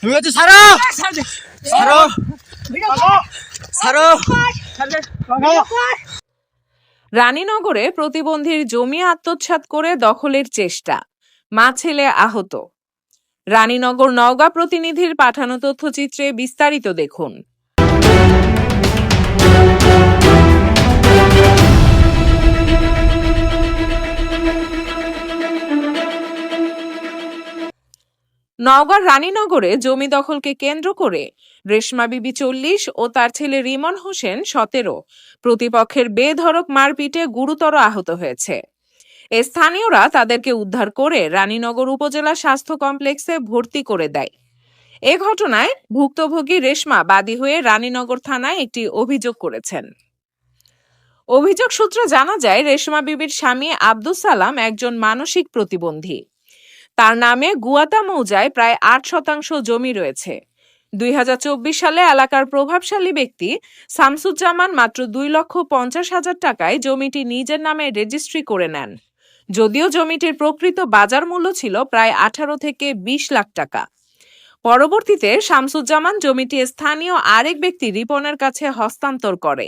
তুমি হচ্ছে সারো! সারো! সারো! রানীনগরে প্রতিবন্ধীর জমি আত্মসাৎ করে দখলের চেষ্টা, মা ছেলে আহত। রানীনগর নওগাঁ প্রতিনিধির পাঠানো তথ্যচিত্রে বিস্তারিত দেখুন। নওগাঁর রানীনগরে জমি দখলকে কেন্দ্র করে রেশমা বিবি চল্লিশ ও তার ছেলে রিমন হোসেন সতেরো। প্রতিপক্ষের বেধড়ক মারপিটে গুরুতর আহত হয়েছে। স্থানীয়রা তাদেরকে উদ্ধার করে রানীনগর উপজেলা স্বাস্থ্য কমপ্লেক্সে ভর্তি করে দেয়। এ ঘটনায় ভুক্তভোগী রেশমা বাদী হয়ে রানীনগর থানায় একটি অভিযোগ করেছেন। অভিযোগ সূত্রে জানা যায়, রেশমা বিবির স্বামী আব্দুস সালাম একজন মানসিক প্রতিবন্ধী। তার নামে গুয়াতা মৌজায় প্রায় আট শতাংশ জমি রয়েছে। দুই হাজার চব্বিশ সালে এলাকার প্রভাবশালী ব্যক্তি শামসুজ্জামান মাত্র দুই লক্ষ পঞ্চাশ হাজার টাকায় জমিটি নিজের নামে রেজিস্ট্রি করে নেন। যদিও জমিটির প্রকৃত বাজার মূল্য ছিল প্রায় আঠারো থেকে বিশ লাখ টাকা। পরবর্তীতে শামসুজ্জামান জমিটি স্থানীয় আরেক ব্যক্তি রিপনের কাছে হস্তান্তর করে।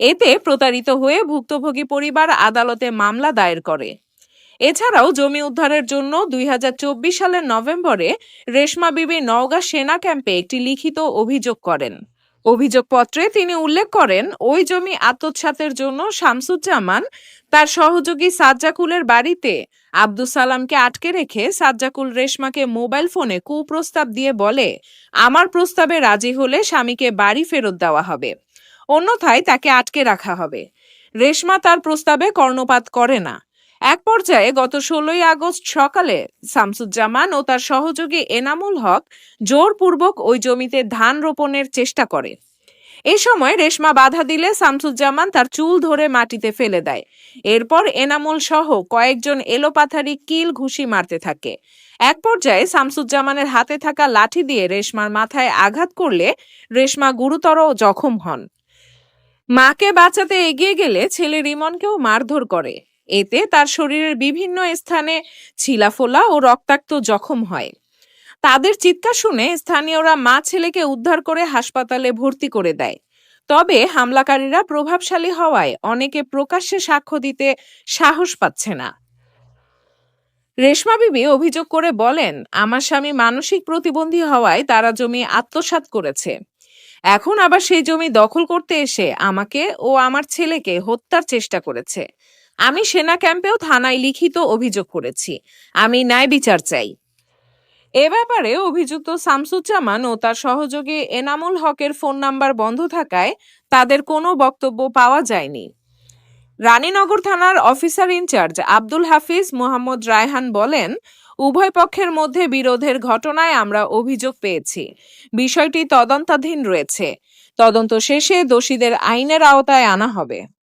এতে প্রতারিত হয়ে ভুক্তভোগী পরিবার আদালতে মামলা দায়ের করে। এছাড়াও জমি উদ্ধারের জন্য দুই হাজার চব্বিশ সালের নভেম্বরে রেশমা বিবি নওগাঁ সেনা ক্যাম্পে একটি লিখিত অভিযোগ করেন। অভিযোগপত্রে তিনি উল্লেখ করেন, ওই জমি আত্মসাতের জন্য শামসুজ্জামান তার সহযোগী সাজ্জাকুলের বাড়িতে আব্দুল সালামকে আটকে রেখে সাজ্জাকুল রেশমাকে মোবাইল ফোনে কুপ্রস্তাব দিয়ে বলে, আমার প্রস্তাবে রাজি হলে স্বামীকে বাড়ি ফেরত দেওয়া হবে। অন্যথায় তাকে আটকে রাখা হবে। রেশমা তার প্রস্তাবে কর্ণপাত করে না। এক পর্যায়ে গত ষোলোই আগস্ট সকালে শামসুজ্জামান ও তার সহযোগী এনামুল হক জোরপূর্বক ওই জমিতে ধান রোপণের চেষ্টা করে। এ সময় রেশমা বাধা দিলে শামসুজ্জামান তার চুল ধরে মাটিতে ফেলে দেয়। এরপর এনামুল সহ কয়েকজন এলোপাথারি কিল ঘুষি মারতে থাকে। এক পর্যায়ে শামসুজ্জামানের হাতে থাকা লাঠি দিয়ে রেশমার মাথায় আঘাত করলে রেশমা গুরুতর জখম হন। মাকে বাঁচাতে এগিয়ে গেলে ছেলে রিমনকেও মারধর করে। এতে তার শরীরের বিভিন্ন স্থানে ছিলাফোলা ও রক্তাক্ত জখম হয়। তাদের চিৎকার শুনে স্থানীয়রা মা ছেলেকে উদ্ধার করে হাসপাতালে ভর্তি করে দেয়। তবে হামলাকারীরা প্রভাবশালী হওয়ায় অনেকে প্রকাশ্যে সাক্ষ্য দিতে সাহস পাচ্ছে না। রেশমা বিবি অভিযোগ করে বলেন, আমার স্বামী মানসিক প্রতিবন্ধী হওয়ায় তারা জমি আত্মসাৎ করেছে। এখন আবার সেই জমি দখল করতে এসে আমাকে ও আমার ছেলেকে হত্যার চেষ্টা করেছে। আমি সেনা ক্যাম্পেও থানায় লিখিত অভিযোগ করেছি। আমি ন্যায় বিচার চাই। এ ব্যাপারে অভিযুক্ত শামসুজ্জামান ও তার সহযোগী এনামুল হকের ফোন নাম্বার বন্ধ থাকায় তাদের কোনো বক্তব্য পাওয়া যায়নি। রানীনগর থানার officer in charge Abdul Hafiz Mohammad Raihan বলেন, উভয় পক্ষের মধ্যে বিরোধের ঘটনায় আমরা অভিযোগ পেয়েছি। বিষয়টি তদন্তাধীন রয়েছে। তদন্ত শেষে দোষীদের আইনের আওতায় আনা হবে।